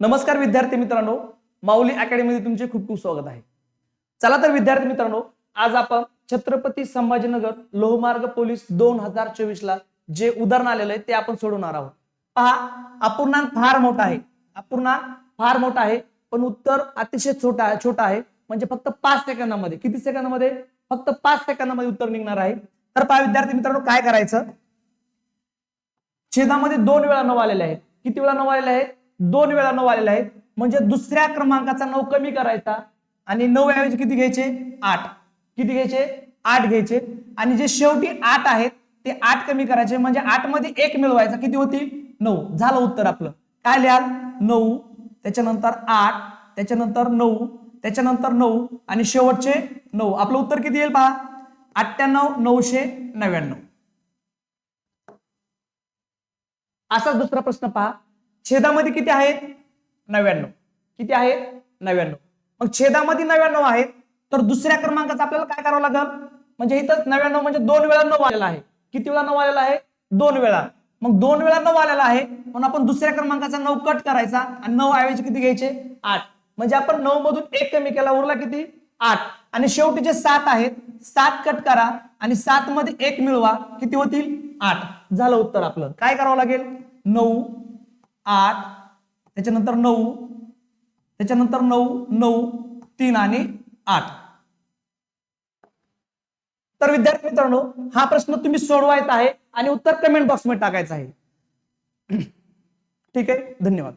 नमस्कार विद्यार्थी मित्रांनो माऊली अकॅडमीमध्ये तुमचे खूप खूप स्वागत आहे. चला तर विद्यार्थी मित्रांनो आज आपण छत्रपती संभाजीनगर लोहमार्ग पोलीस दोन हजार चोवीस ला जे उदाहरण आलेलं आहे ते आपण सोडवणार आहोत. पहा अपूर्णांक फार मोठा आहे. अपूर्णांक फार मोठा आहे पण उत्तर अतिशय छोटा आहे छोटा आहे. म्हणजे फक्त पाच सेकंदामध्ये किती सेकंदामध्ये? फक्त पाच सेकंदामध्ये उत्तर निघणार आहे. तर पहा विद्यार्थी मित्रांनो काय करायचं? छेदामध्ये दोन वेळा नऊ आलेले आहेत. किती वेळा नऊ आलेले आहेत? दोन वेळा नऊ आलेले आहेत. म्हणजे दुसऱ्या क्रमांकाचा नऊ कमी करायचा. आणि नऊ ऐवजी किती घ्यायचे? आठ. किती घ्यायचे? आठ घ्यायचे. आणि जे शेवटी आठ आहेत ते आठ कमी करायचे. म्हणजे आठमध्ये एक मिळवायचा. किती होतील नऊ. झालं उत्तर आपलं. काय लिहाल? नऊ. त्याच्यानंतर आठ. त्याच्यानंतर नऊ. त्याच्यानंतर नऊ. आणि शेवटचे नऊ. आपलं उत्तर किती येईल पहा? अठ्ठ्याण्णव नऊशे नव्याण्णव. असाच दुसरा प्रश्न पहा. छेदामध्ये किती आहेत? नव्याण्णव. किती आहेत? नव्याण्णव. मग छेदामध्ये नव्याण्णव आहेत तर दुसऱ्या क्रमांकाचं आपल्याला काय करावं लागेल? म्हणजे इथं नव्याण्णव म्हणजे दोन वेळा नऊ आलेला आहे. किती वेळा नऊ आलेला आहे? दोन वेळा. मग दोन वेळा नऊ आलेला आहे म्हणून आपण दुसऱ्या क्रमांकाचा नऊ कट करायचा आणि नऊ ऐवजी किती घ्यायचे? आठ. म्हणजे आपण नऊ मधून एक कमी केला उरला किती? आठ. आणि शेवटी जे सात आहेत सात कट करा आणि सात मध्ये एक मिळवा. किती होतील? आठ. झालं उत्तर आपलं. काय करावं लागेल? नऊ आठ त्याच्यानंतर नऊ त्याच्यानंतर नऊ नऊ तीन आणि आठ. तर विद्यार्थी मित्रांनो हा प्रश्न तुम्ही सोडवायचा आहे आणि उत्तर कमेंट बॉक्समध्ये टाकायचं आहे. ठीक आहे? धन्यवाद.